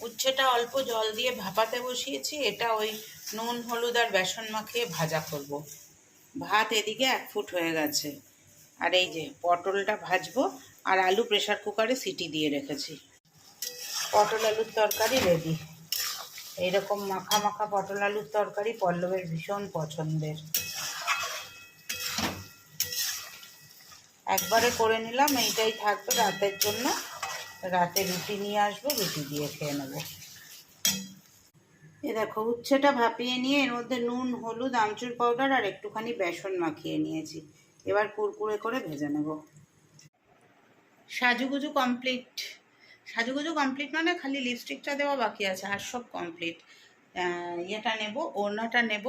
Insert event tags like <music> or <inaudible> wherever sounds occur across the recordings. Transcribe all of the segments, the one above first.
উচ্ছেটা অল্প জল দিয়ে ভাপাতে বসিয়েছি। এটা ওই নুন, হলুদ আর বেসন মাখিয়ে ভাজা করব। ভাত এদিকে এক ফুট হয়ে গেছে। আর এই যে পটলটা ভাজবো আর আলু প্রেসার কুকারে সিটি দিয়ে রেখেছি। পটল আলুর তরকারি রেডি এইরকম মাখা মাখা পটল আলুর তরকারি পল্লবের ভীষণ পছন্দের। একবারে করে নিলাম, এইটাই থাকবে রাতের জন্য। রাতে রুটি নিয়ে আসব, রুটি দিয়ে খেয়ে নেব। এ দেখো, উচ্ছেটা ভাপিয়ে নিয়ে এর মধ্যে নুন, হলুদ, আমচুর পাউডার আর একটুখানি বেসন মাখিয়ে নিয়েছি। এবার কুরকুরে করে ভেজে নেব। সাজুগুজু কমপ্লিট। সাজুগুজু কমপ্লিট মানে খালি লিপস্টিকটা দেওয়া বাকি আছে, আর সব কমপ্লিট। ইয়েটা নেব, ওড়নাটা নেব,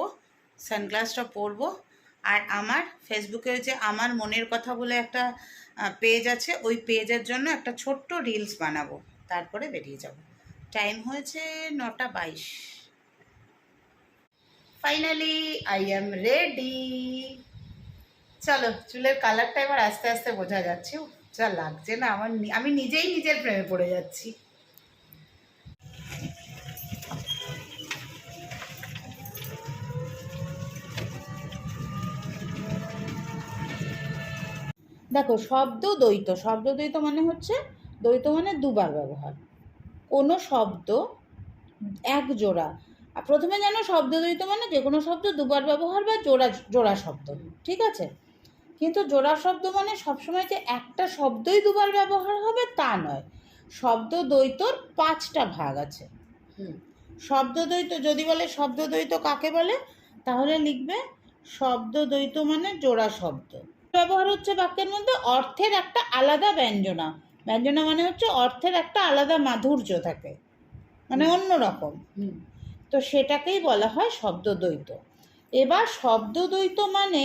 সানগ্লাসটা পরবো। আর আমার ফেসবুকে যে আমার মনের কথা বলে একটা পেজ আছে। ওই পেজের জন্য একটা ছোট্ট রিলস বানাবো। তারপরে বেরিয়ে যাব। টাইম হয়েছে নটা বাইশ। ফাইনালি আই এম রেডি চলো, চুলের কালারটা এবার আস্তে আস্তে বোঝা যাচ্ছে। যা লাগছে না। আমার আমি নিজেই নিজের প্রেমে পড়ে যাচ্ছি। দেখো, শব্দ দ্বৈত। শব্দ দ্বৈত মানে হচ্ছে, দ্বৈত মানে দুবার ব্যবহার। কোনো শব্দ এক জোড়া আর প্রথমে জানো শব্দ দ্বৈত মানে যে কোনো শব্দ দুবার ব্যবহার বা জোড়া জোড়া শব্দ। ঠিক আছে? কিন্তু জোড়া শব্দ মানে সবসময় যে একটা শব্দই দুবার ব্যবহার হবে তা নয়। শব্দ দ্বৈতর পাঁচটা ভাগ আছে। শব্দ দ্বৈত, যদি বলে শব্দ দ্বৈত কাকে বলে? তাহলে লিখবে, শব্দ দ্বৈত মানে জোড়া শব্দ। ব্যবহার হচ্ছে বাক্যের মধ্যে অর্থের একটা আলাদা ব্যঞ্জনা। ব্যঞ্জনা মানে হচ্ছে অর্থের একটা আলাদা মাধুর্য থাকে। মানে অন্য রকম তো সেটাকেই বলা হয় শব্দ দ্বৈত এবার শব্দ দ্বৈত মানে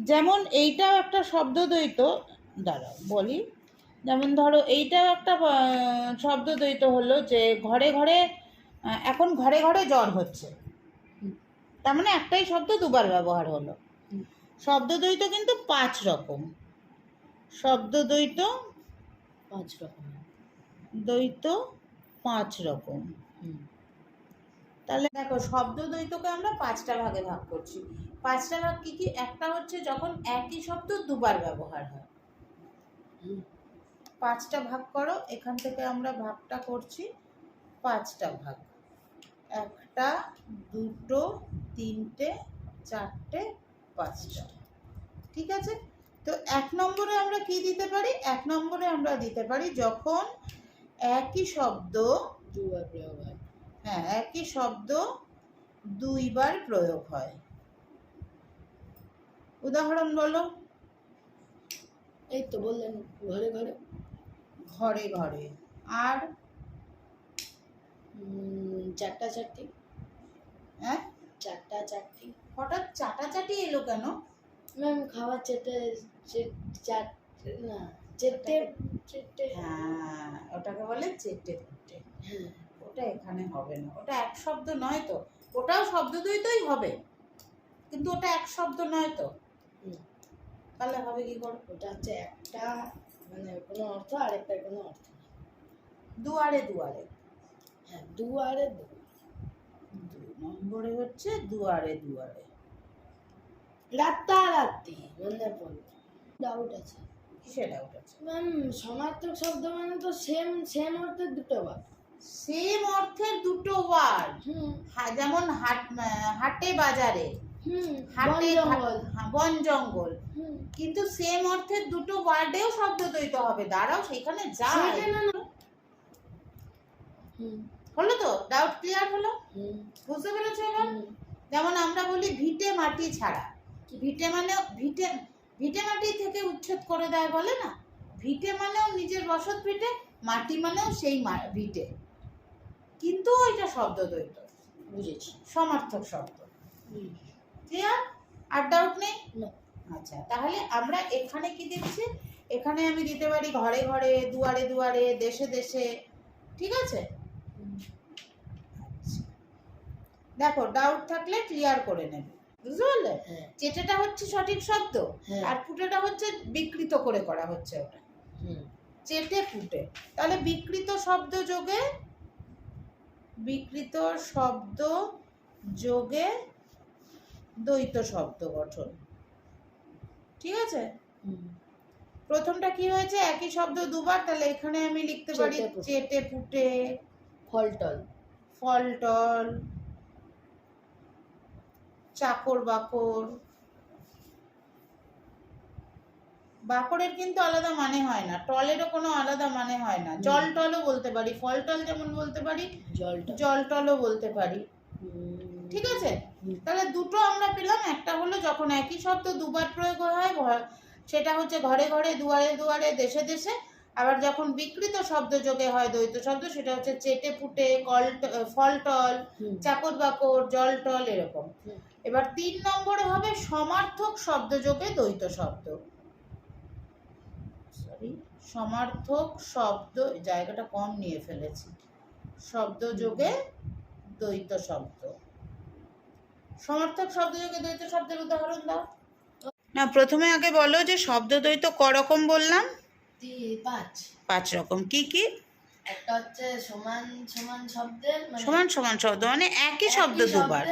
যেমন এইটাও একটা শব্দ দ্বৈত দাঁড়াও বলি। যেমন ধরো এইটাও একটা আহ, শব্দ দ্বৈত হলো যে ঘরে ঘরে এখন ঘরে ঘরে জ্বর হচ্ছে। তার মানে একটাই শব্দ দুবার ব্যবহার হলো। হুম। শব্দ দ্বৈত কিন্তু পাঁচ রকম। শব্দ দ্বৈত পাঁচ রকম। দ্বৈত পাঁচ রকম। তাহলে দেখো শব্দ দ্বৈতকে আমরা পাঁচটা ভাগে ভাগ করছি। পাঁচটা ভাগ কি কি? একটা হচ্ছে যখন একই শব্দ দুবার ব্যবহার হয়। পাঁচটা ভাগ করো, এখান থেকে আমরা ভাগটা করছি। পাঁচটা ভাগ। একটা, দুটো, তিনটে, চারটে পাঁচটা। ঠিক আছে? তো এক নম্বরে আমরা কি দিতে পারি? এক নম্বরে আমরা দিতে পারি যখন একই শব্দ দুবার প্রয়োগ হয়। হ্যাঁ একই শব্দ দুইবার প্রয়োগ হয়। উদাহরণ বলো। এই তো বললেন ঘরে ঘরে। ঘরে ঘরে। আর? চারটা চারটি। হ্যাঁ? চারটা চারটি। হঠাৎ চাটাচাটি এলো কেন? ম্যাম খাবার চেটে না চেটে চেটে। হ্যাঁ ওটাকে বলে চেটে ফুটে হ্যাঁ। ওটা এখানে হবে না। ওটা এক শব্দ নয় তো। ওটাও শব্দ দ্বৈতই হবে। কিন্তু ওটা এক শব্দ নয় তো। তাহলে হবে কি করে? ওটা হচ্ছে একটা মানে কোনো অর্থ আর একটা কোনো অর্থ দুয়ারে দুয়ারে। হ্যাঁ দুয়ারে দু দুই নম্বরে হচ্ছে দুয়ারে দুয়ারে। রাতারাতি মনে পড়ল ডাউট আছে। কিসে ডাউট আছে? ম্যাম সমার্থক শব্দ মানে তো সেম সেম অর্থের দুটো বার সেম অর্থের দুটো ওয়ার্ড হুম। যেমন হাট হাটে বাজারে। হুম হাটে বন জঙ্গল। হ্যাঁ, বন জঙ্গল। কিন্তু সেম অর্থের দুটো ওয়ার্ডেও শব্দ দ্বৈত হবে। দাঁড়াও সেখানে না। হুম। হলো তো? ডাউট ক্লিয়ার হলো? বুঝতে পেরেছ এবার? যেমন আমরা বলি ভিটে মাটি ছাড়া। ভিটে মানে ভিটে ভিটে মাটি থেকে উচ্ছেদ করে দেয় বলে না? ভিটে মানেও নিজের বসত ভিটে মাটি মানেও সেই ভিটে। কিন্তু ওইটা শব্দ দ্বৈত বুঝেছি। সমার্থক শব্দ। হুম। ক্লিয়ার আর ডাউট নেই? আচ্ছা তাহলে আমরা এখানে কি দিচ্ছি এখানে আমি দিতে পারি ঘরে ঘরে দুয়ারে দুয়ারে দেশে দেশে। ঠিক আছে হুম। আচ্ছা। দেখো ডাউট থাকলে ক্লিয়ার করে নেবে। বুঝতে পারলে? হ্যাঁ। চেটেটা হচ্ছে সঠিক শব্দ হ্যাঁ। আর ফুটেটা হচ্ছে বিকৃত করে করা হচ্ছে ওটা। চেটে ফুটে তাহলে বিকৃত শব্দ যোগে বিকৃত শব্দ যোগে দ্বৈত শব্দ গঠন। ঠিক আছে? প্রথমটা কি হয়েছে? একই শব্দ দুবার তাহলে এখানে আমি লিখতে পারি চেটে পুটে। ফলটল। ফলটল। চাকর বাকর। বাকরের কিন্তু আলাদা মানে হয় না টলেরও কোনো আলাদা মানে হয় না। জল টলও বলতে পারি ফল টল যেমন বলতে পারি জল টলও বলতে পারি। ঠিক আছে? তাহলে দুটো আমরা পেলাম একটা হলো যখন একই শব্দ দুবার প্রয়োগ হয় সেটা হচ্ছে ঘরে ঘরে দুয়ারে দুয়ারে দেশে দেশে আবার যখন বিকৃত শব্দ যোগে হয় দ্বৈত শব্দ সেটা হচ্ছে চেটে ফুটে কল ফল টল চাকর বাকর জল টল এরকম। এবার তিন নম্বরে হবে সমার্থক শব্দ যোগে দ্বৈত শব্দ। সরি সমার্থক শব্দ জায়গাটা কম নিয়ে ফেলেছি। শব্দ যোগে দ্বৈত শব্দ। সমার্থক শব্দ যোগে দ্বৈত শব্দের উদাহরণ দাও। না প্রথমে আগে বলো যে শব্দ দ্বৈত ক রকম বললাম? পাঁচ। পাঁচ রকম। কি কি? একটা হচ্ছে সমান সমান শব্দের মানে সমান সমান শব্দ মানে একই শব্দ দুবার।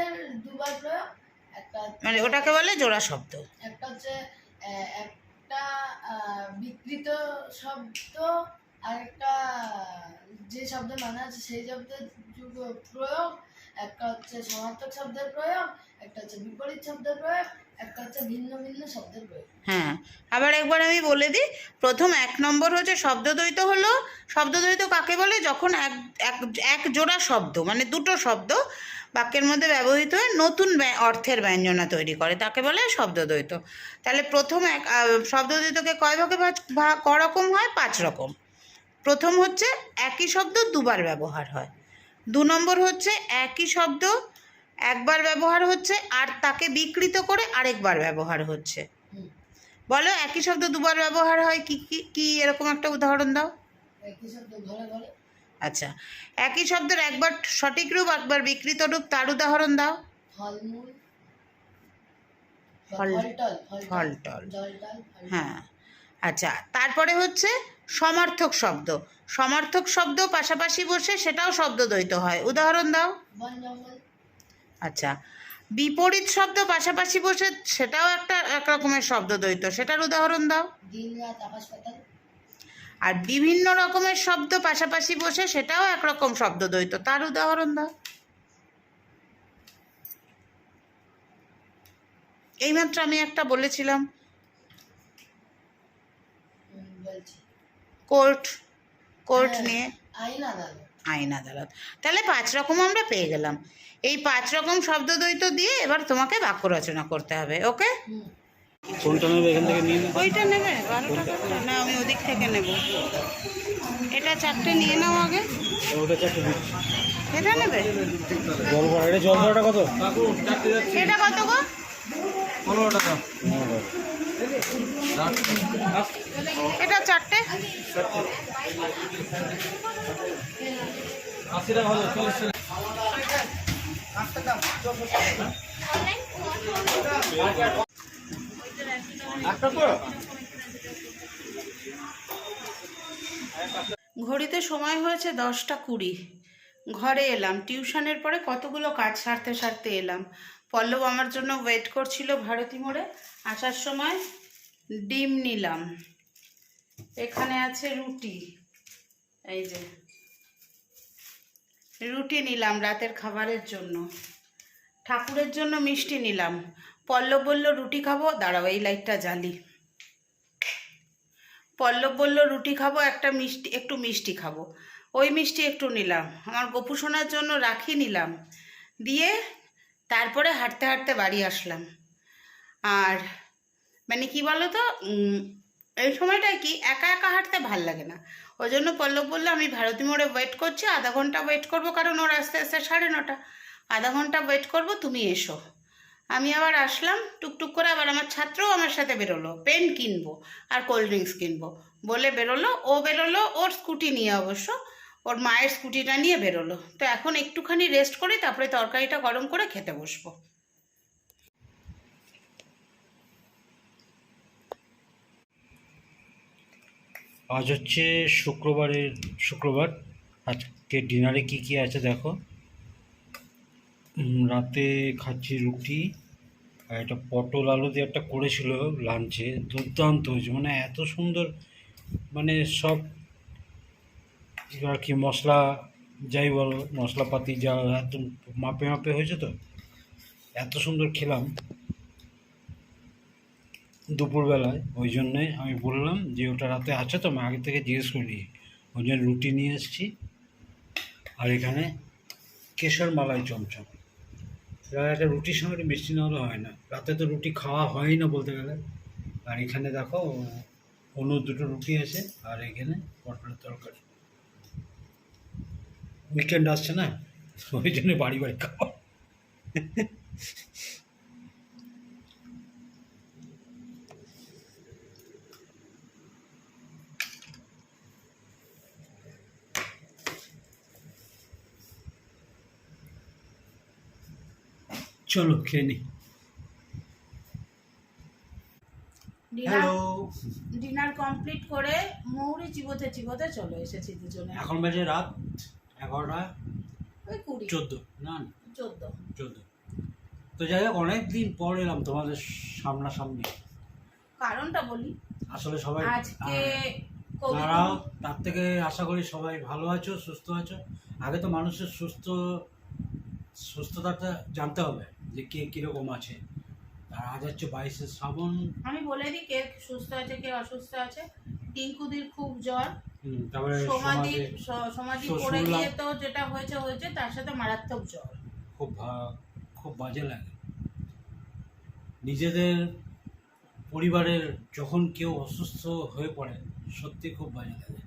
দুবার প্রয়োগ একটা মানে ওটাকে বলে জোড়া শব্দ। একটা হচ্ছে একটা বিকৃত শব্দ আর একটা যে শব্দের মানে আছে সেই শব্দের যুগ- প্রয়োগ একটা হচ্ছে সমার্থক শব্দের প্রয়োগ একটা হচ্ছে বিপরীত শব্দের প্রয়োগ হ্যাঁ আবার একবার আমি বলে দিই, প্রথম এক নম্বর হচ্ছে শব্দদ্বৈত হলো, শব্দদ্বৈত কাকে বলে? যখন এক এক এক জোড়া শব্দ মানে দুটো শব্দ বাক্যের মধ্যে ব্যবহৃত হয়ে, নতুন অর্থের ব্যঞ্জনা তৈরি করে, তাকে বলে শব্দদ্বৈত। তাহলে প্রথম এক শব্দদ্বৈতকে কয় ভাগ ভাগ ক রকম হয়? পাঁচ রকম। প্রথম হচ্ছে একই শব্দ দুবার ব্যবহার হয়। দু নম্বর হচ্ছে একই শব্দ একবার ব্যবহার হচ্ছে আর তাকে বিকৃত করে আরেকবার ব্যবহার হচ্ছে। বলো একই শব্দ দুবার ব্যবহার হয় কি কি কি এরকম একটা উদাহরণ দাও। আচ্ছা একই শব্দের একবার সঠিক রূপ একবার বিকৃত রূপ তার উদাহরণ দাও। ফলটল। হ্যাঁ আচ্ছা তারপরে হচ্ছে সমার্থক শব্দ। সমার্থক শব্দ পাশাপাশি বসে সেটাও শব্দ দ্বৈত হয়। উদাহরণ দাও। বন জঙ্গল। আচ্ছা। বিপরীত শব্দ পাশাপাশি বসে সেটাও একটা এক রকমের শব্দ দ্বৈত। সেটার উদাহরণ দাও। দিন রাত আকাশ পাতাল। আর বিভিন্ন রকমের শব্দ পাশাপাশি বসে সেটাও একরকম শব্দ দ্বৈত। তার উদাহরণ দাও। এইমাত্র আমি একটা বলেছিলাম। কোর্ট কোর্ট হ্যাঁ, নিয়ে। আইন আদালত। আইন আদালত। তাহলে পাঁচ রকম আমরা পেয়ে গেলাম। এই পাঁচ রকম শব্দ দ্বৈত দিয়ে এবার তোমাকে বাক্য রচনা করতে হবে ওকে? কোনটা নেবে এখান থেকে নিয়ে। ওইটা নেবে বারো টাকাটা। না আমি ওদিক থেকে নেব। এটা চারটে নিয়ে নাও আগে। ওটা চারটে এটা নেবে? জল ভরা এটা জল ভরাটা কত? এটা কত গো? পনেরো টাকা। এটা চারটে? ঘড়িতে সময় হয়েছে দশটা কুড়ি। ঘরে এলাম, টিউশনের পরে কতগুলো কাজ সারতে সারতে এলাম। পল্লব আমার জন্য ওয়েট করছিল ভারতী মোড়ে। আসার সময় ডিম নিলাম। এখানে আছে রুটি। এই যে। রুটি নিলাম রাতের খাবারের জন্য। ঠাকুরের জন্য মিষ্টি নিলাম। পল্লব বলল, রুটি খাব? দাঁড়াও, এই লাইটটা জ্বালি। পল্লব বলল, রুটি খাব, একটা মিষ্টি, একটু মিষ্টি খাব। ওই মিষ্টি একটু নিলাম। আমার গপু সোনার জন্য রাখি নিলাম। দিয়ে তারপরে হাঁটতে হাঁটতে বাড়ি আসলাম। আর মানে কি বলো তো এই সময়টায় কি একা একা হাঁটতে ভালো লাগে না। ওই জন্য পল্লব বলল, আমি ভারতী মোড়ে ওয়েট করছি, আধা ঘণ্টা ওয়েট করব কারণ ওর আস্তে আস্তে সাড়ে নটা। আধা ঘণ্টা ওয়েট করব, তুমি এসো। আমি আবার আসলাম, টুকটুক করে আবার আমার ছাত্রও আমার সাথে বেরোলো। পেন কিনবো আর কোল্ড ড্রিঙ্কস কিনবো। বলে বেরোলো, ও বেরোলো, ওর স্কুটি নিয়ে অবশ্য ওর মায়ের স্কুটিটা নিয়ে বেরোলো। তো এখন একটুখানি রেস্ট করি, তারপরে তরকারিটা গরম করে খেতে বসবো। আজ হচ্ছে শুক্রবারের শুক্রবার। আজকে ডিনারে কি কি আছে দেখো? রাতে খাচ্ছি রুটি আর একটা পটল আলু দিয়ে একটা করেছিল লাঞ্চে। দুর্দান্ত হয়েছে মানে এত সুন্দর মানে সব আর কি মশলা যাই বলো, মশলাপাতি যা একদম মাপে মাপে হয়েছে তো। এত সুন্দর খেলাম দুপুরবেলায়। ওই জন্যে আমি বললাম যে, ওটা রাতে আছে তো, আমি আগে থেকে জিজ্ঞেস করি ওই জন্য রুটি নিয়ে এসেছি। আর এখানে কেশর মালাই চমচম। এবার একটা রুটির সঙ্গে মিষ্টি না হলে হয় না। রাতে তো রুটি খাওয়া হয় না বলতে গেলে। আর এখানে দেখো অন্য দুটো রুটি আছে, আর এখানে পটলের তরকারি। উইকেন্ড আসছে না? ওই জন্য বাড়ি বাড়ি খাওয়া। চলো খেয়ে নি। Dinner hello. ডিনার কমপ্লিট করে মৌরি চিবোতে চিবোতে চলে এসেছি দুজনে। এখন বাজে রাত এগারোটা? ওই কুড়ি। চোদ্দ। না না, চোদ্দ। তো যাই হোক অনেক দিন পর এলাম তোমাদের সামনাসামনি। কারণটা বলি। আসলে সবাই আজকে দাঁড়াও তার থেকে আশা করি সবাই ভালো আছো সুস্থ আছো। আগে তো মানুষের সুস্থ সুস্থতাটা জানতে হবে যে কে কীরকম আছে। আর আজ হচ্ছে বাইশে শ্রাবণ। আমি বলে দিই কে সুস্থ আছে কে অসুস্থ আছে। টিঙ্কুদির খুব জ্বর। সমাধি সমাধি পড়ে গিয়ে তো যেটা হয়েছে হয়েছে তার সাথে মারাত্মক জ্বর খুব খুব বাজে লাগে। নিজেদের পরিবারের যখন কেউ অসুস্থ হয়ে পড়ে সত্যি খুব বাজে লাগে।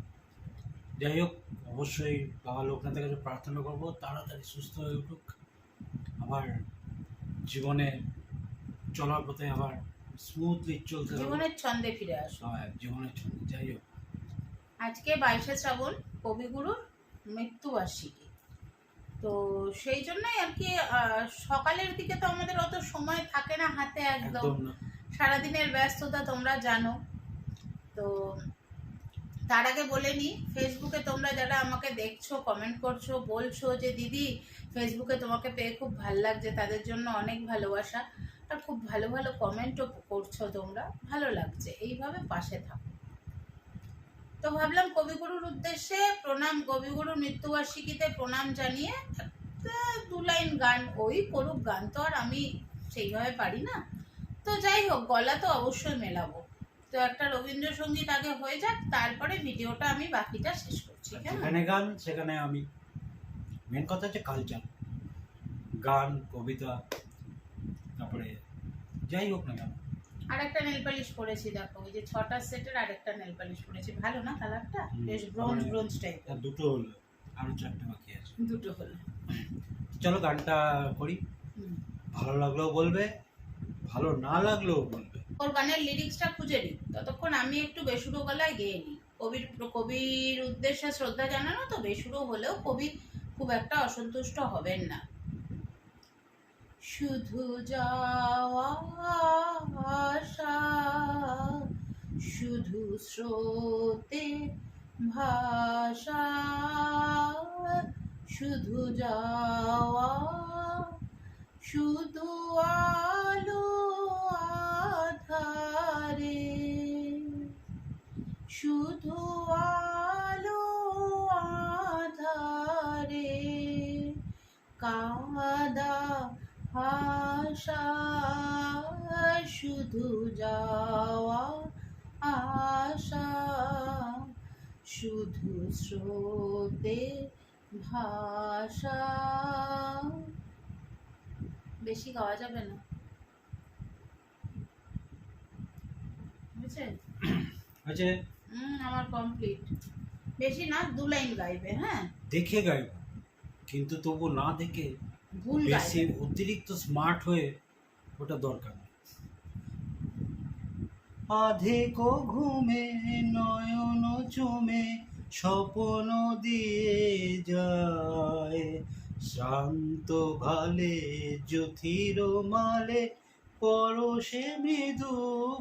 যাই হোক অবশ্যই বাবা লোকনাথের কাছে প্রার্থনা করব তাড়াতাড়ি সুস্থ হয়ে উঠুক। আবার জীবনে চলার পথে আবার স্মুথলি চলতে জীবনের ছন্দে ফিরে আসো হ্যাঁ, জীবনের জন্য যাই হোক। আজকে বাইশে শ্রাবণ কবিগুরুর মৃত্যুবার্ষিকী। তো সেই জন্যই আর কি সকালের দিকে তো আমাদের অত সময় থাকে না হাতে একদম। সারাদিনের ব্যস্ততা তোমরা জানো। তো তার আগে বলে নিই ফেসবুকে তোমরা যারা আমাকে দেখছ কমেন্ট করছ বলছো যে দিদি ফেসবুকে তোমাকে পেয়ে খুব ভালো লাগছে তাদের জন্য অনেক ভালোবাসা। আর খুব ভালো ভালো কমেন্টও করছ তোমরা ভালো লাগছে। এইভাবে পাশে থাকো। তো ভাবলাম কবিগুরুর উদ্দেশ্যে প্রণাম কবিগুরুর মৃত্যুবার্ষিকীতে প্রণাম জানিয়ে একটা দু লাইন গান ওই করুক গান তো আর আমি সেইভাবে পারি না। তো যাই হোক গলা তো অবশ্যই মেলাবো। তো একটা রবীন্দ্রসঙ্গীত আগে হয়ে যাক তারপরে ভিডিওটা আমি বাকিটা শেষ করছি কেমন? যেখানে গান সেখানে আমি। মেন কথা হচ্ছে কালচার গান কবিতা তারপরে যাই হোক না কেন। আর একটা নেল পালিশ পরেছি দেখো ওই যে ছটা সেটের আরেকটা নেল পালিশ করেছি। ভালো না কালারটা বেশ ব্রোঞ্জ ব্রোঞ্জ টাইপের তার দুটো হলো আরও চারটে বাকি আছে। দুটো হলো। চলো গানটা করি। ভালো লাগলেও বলবে ভালো না লাগলেও বলবে। ওর গানের লিরিক্সটা খুঁজে নিই। ততক্ষণ আমি একটু বেসুরো গলায় গেয়ে নিই। কবির কবির উদ্দেশ্যে শ্রদ্ধা জানানো তো বেসুরো হলেও কবি খুব একটা অসন্তুষ্ট হবেন না। শুধু যাওয়া আসা শুধু স্রোতে ভাষা শুধু যাওয়া শুধু আলো আধারে শুধু আলো আধারে কাদা আশা শুধু যাওয়া আশা শুধু স্রোতে ভাষা। বেশি গাওয়া যাবে না। বুঝছেন আমার কমপ্লিট বেশি না দু লাইন গাইবে হ্যাঁ? দেখে গাইব। কিন্তু তবু না দেখে ভুল বেশি অতিরিক্ত স্মার্ট হয়ে ওটা দরকার নেই আধে কো ঘুমে নয়ন চুমে, স্বপ্ন দিয়ে যায়। শান্ত ভালে জ্যোতির মালে, পরশে মৃদু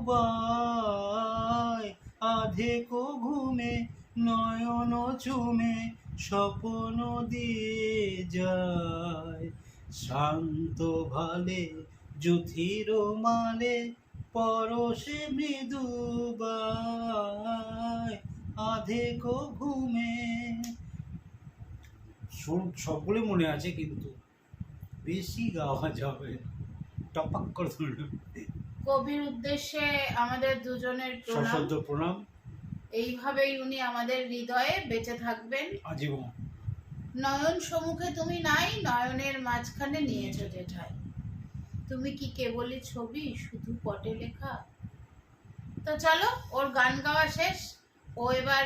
বায়। আধে কো ঘুমে নয়ন চুমে, স্বপ্ন দিয়ে যায়। শান্ত ভালে জুথির মালে পরশে মৃদুবায় আধেক ঘুমে সুর সবগুলো মনে আছে কিন্তু বেশি গাওয়া যাবে টপাক করে কবির উদ্দেশ্যে আমাদের দুজনের প্রণাম। প্রণাম। এইভাবেই উনি আমাদের হৃদয়ে বেঁচে থাকবেন। আজীবন। নয়ন সম্মুখে তুমি নাই নয়নের মাঝখানে নিয়েছো জেঠাই। তুমি কি কেবলই ছবি, শুধু পটে লেখা? তো চলো, ওর গান গাওয়া শেষ। ও এবার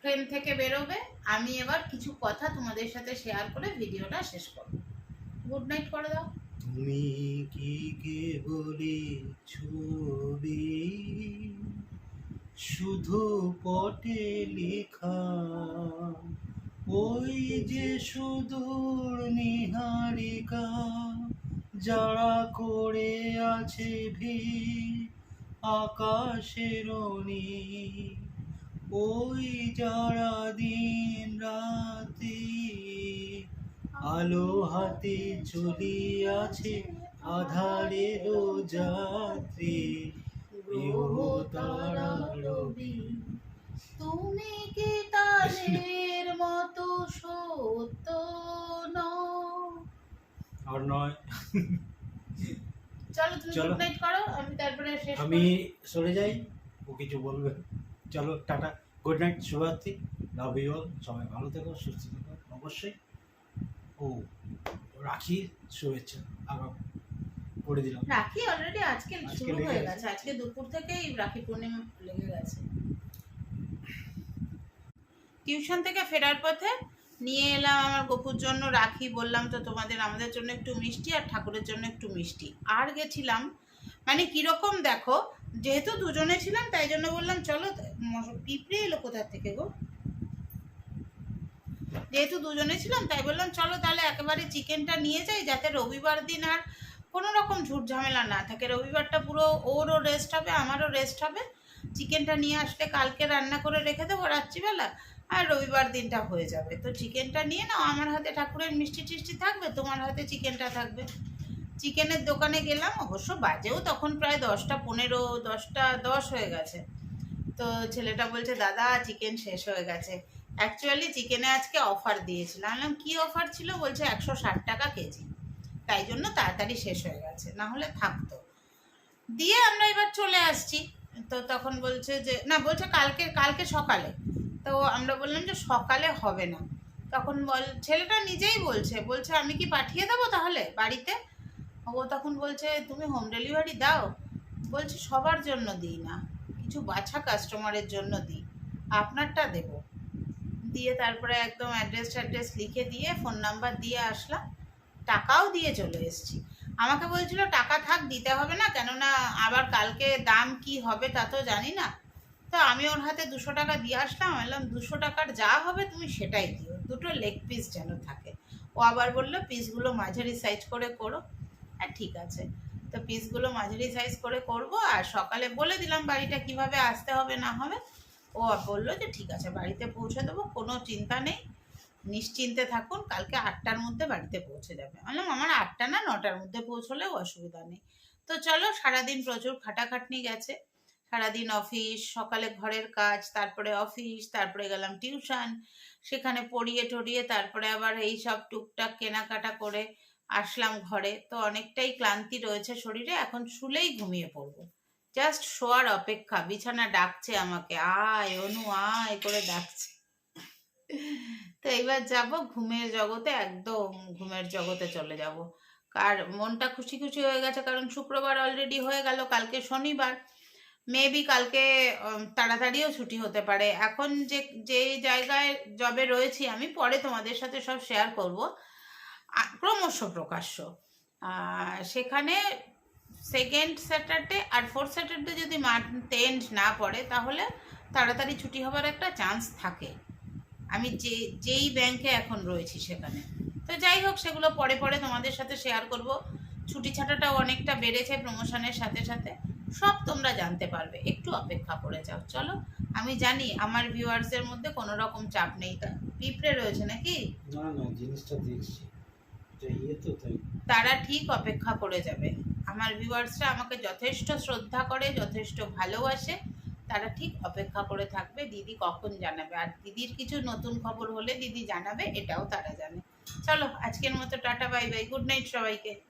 ফ্রেম থেকে বেরোবে। আমি এবার কিছু কথা তোমাদের সাথে শেয়ার করে ভিডিওটা শেষ করব। গুড নাইট করে দাও। তুমি কি কেবলি ছবি, শুধু পটে লেখা? ওই যে সুদূর নিহারিকা যারা করে আছে ভিড় আকাশের। ওই যারা দিন রাতে আলো হাতে চলিয়াছে আধারের যাত্রী গ্রহ তারা রবি তুমি কি তাদের মতো সত্য আর নয়। চলো তুমি চলো। গুড নাইট করো আমি তারপরে শেষ আমি করি। সরে যাই ও কিছু বলবে। চলো টাটা। গুড নাইট শুভরাত্রি লাভ ইউ অল সবাই ভালো থেকো সুস্থ থেকো। অবশ্যই ও রাখি শুভেচ্ছা। আগাম করে দিলাম। রাখি অলরেডি আজকে আজকে শুরু লেগে হয়ে গেছে। গেছে। আজকে দুপুর থেকেই রাখি পূর্ণিমা লেগে গেছে। <sighs> টিউশন থেকে ফেরার পথে নিয়ে এলাম আমার গপুর জন্য, রাখি, বললাম তো তোমাদের, আমাদের জন্য একটু মিষ্টি আর ঠাকুরের জন্য একটু মিষ্টি। আর গেছিলাম মানে কীরকম দেখো, যেহেতু দুজনে ছিলাম, তাই জন্য বললাম, চলো পিঁপড়ে এলো কোথা থেকে গো? যেহেতু দুজনে ছিলাম, তাই বললাম, চলো তাহলে একেবারে চিকেনটা নিয়ে যাই, যাতে রবিবার দিন আর কোনো রকম ঝুট ঝামেলা না থাকে। রবিবারটা পুরো ওরও রেস্ট হবে, আমারও রেস্ট হবে। চিকেনটা নিয়ে আসলে কালকে রান্না করে রেখে দেবো রাত্রিবেলা। আর রবিবার দিনটা হয়ে যাবে। তো চিকেনটা নিয়ে নাও, আমার হাতে ঠাকুরের মিষ্টি টিষ্টি থাকবে, তোমার হাতে চিকেনটা থাকবে। চিকেনের দোকানে গেলাম, অবশ্য বাজেও তখন প্রায় দশটা পনেরো, দশটা দশ হয়ে গেছে। তো ছেলেটা বলছে, দাদা চিকেন শেষ হয়ে গেছে। অ্যাকচুয়ালি চিকেনে আজকে অফার দিয়েছিলাম। বললাম, কী অফার ছিল? বলছে, একশো ষাট টাকা কেজি। তাই জন্য তাড়াতাড়ি শেষ হয়ে গেছে, না হলে থাকতো। দিয়ে আমরা এবার চলে আসছি। তো তখন বলছে যে, না, বলছে কালকে কালকে সকালে। তো আমরা বললাম যে সকালে হবে না। তখন বল, ছেলেটা নিজেই বলছে বলছে, আমি কি পাঠিয়ে দেবো তাহলে বাড়িতে? ও তখন বলছে, তুমি হোম ডেলিভারি দাও। বলছে, সবার জন্য দিই না, কিছু বাছা কাস্টমারের জন্য দিই, আপনারটা দেবো। দিয়ে তারপরে একদম অ্যাড্রেস ট্যাড্রেস লিখে দিয়ে ফোন নাম্বার দিয়ে আসলাম, টাকাও দিয়ে চলে এসেছি। আমাকে বলছিল, টাকা থাক, দিতে হবে না, কেননা আবার কালকে দাম কি হবে তা তো জানি না। তো আমি ওর হাতে দুশো টাকা দিয়ে আসলাম বললাম, দুশো টাকার যা হবে তুমি সেটাই দিও। দুটো লেগ পিস যেন থাকে। ও আবার বলল পিসগুলো মাঝারি সাইজ করে করো। আর ঠিক আছে। তো পিসগুলো মাঝারি সাইজ করে করব আর সকালে বলে দিলাম বাড়িটা কীভাবে আসতে হবে, না হবে। ও বলল যে, ঠিক আছে, বাড়িতে পৌঁছে দেবো, কোনো চিন্তা নেই। নিশ্চিন্তে থাকুন, কালকে আটটার মধ্যে বাড়িতে পৌঁছে যাবে। বললাম, আমার আটটা না, নটার মধ্যে পৌঁছলেও অসুবিধা নেই। তো চলো, সারাদিন প্রচুর খাটাখাটনি গেছে। সারাদিন অফিস সকালে ঘরের কাজ, তারপরে অফিস তারপরে গেলাম টিউশন সেখানে পড়িয়ে টড়িয়ে তারপরে আবার এই সব টুকটাক কেনাকাটা করে আসলাম ঘরে। তো অনেকটাই ক্লান্তি রয়েছে শরীরে, এখন শুলেই ঘুমিয়ে পড়ব। জাস্ট শোয়ার অপেক্ষা, বিছানা ডাকছে আমাকে, আয় অনু, আয় করে ডাকছে। তো এইবার যাব, ঘুমের জগতে, একদম ঘুমের জগতে চলে যাব। কার মনটা খুশি খুশি হয়ে গেছে, কারণ শুক্রবার অলরেডি হয়ে গেল, কালকে শনিবার। মেবি কালকে তাড়াতাড়িও ছুটি হতে পারে। এখন যে যে জায়গায় জবে রয়েছি আমি, পরে তোমাদের সাথে সব শেয়ার করব। ক্রমশ প্রকাশ্য। সেখানে সেকেন্ড স্যাটারডে আর ফোর্থ স্যাটারডে যদি মান্থ না পড়ে, তাহলে তাড়াতাড়ি ছুটি হবার একটা চান্স থাকে। আমি যে, যেই ব্যাংকে এখন রয়েছি সেখানে। তো যাই হোক, সেগুলো পরে পরে তোমাদের সাথে শেয়ার করব। ছুটি ছাটাটাও অনেকটা বেড়েছে প্রমোশনের সাথে সাথে। সব তোমরা জানতে পারবে। একটু অপেক্ষা করে যাও। চলো আমি জানি আমার ভিউয়ার্সের মধ্যে কোনো রকম চাপ নেই। তা পিঁপড়ে রয়েছে নাকি? না না জিনিসটা দেখছি। ইয়ে তো তাই। তারা ঠিক অপেক্ষা করে যাবে। আমার ভিউয়ার্সরা আমাকে যথেষ্ট শ্রদ্ধা করে যথেষ্ট ভালোবাসে। তারা ঠিক অপেক্ষা করে থাকবে দিদি কখন জানাবে? আর দিদির কিছু নতুন খবর হলে দিদি জানাবে এটাও তারা জানে। চলো আজকের মতো tata bye bye. Good night সবাইকে।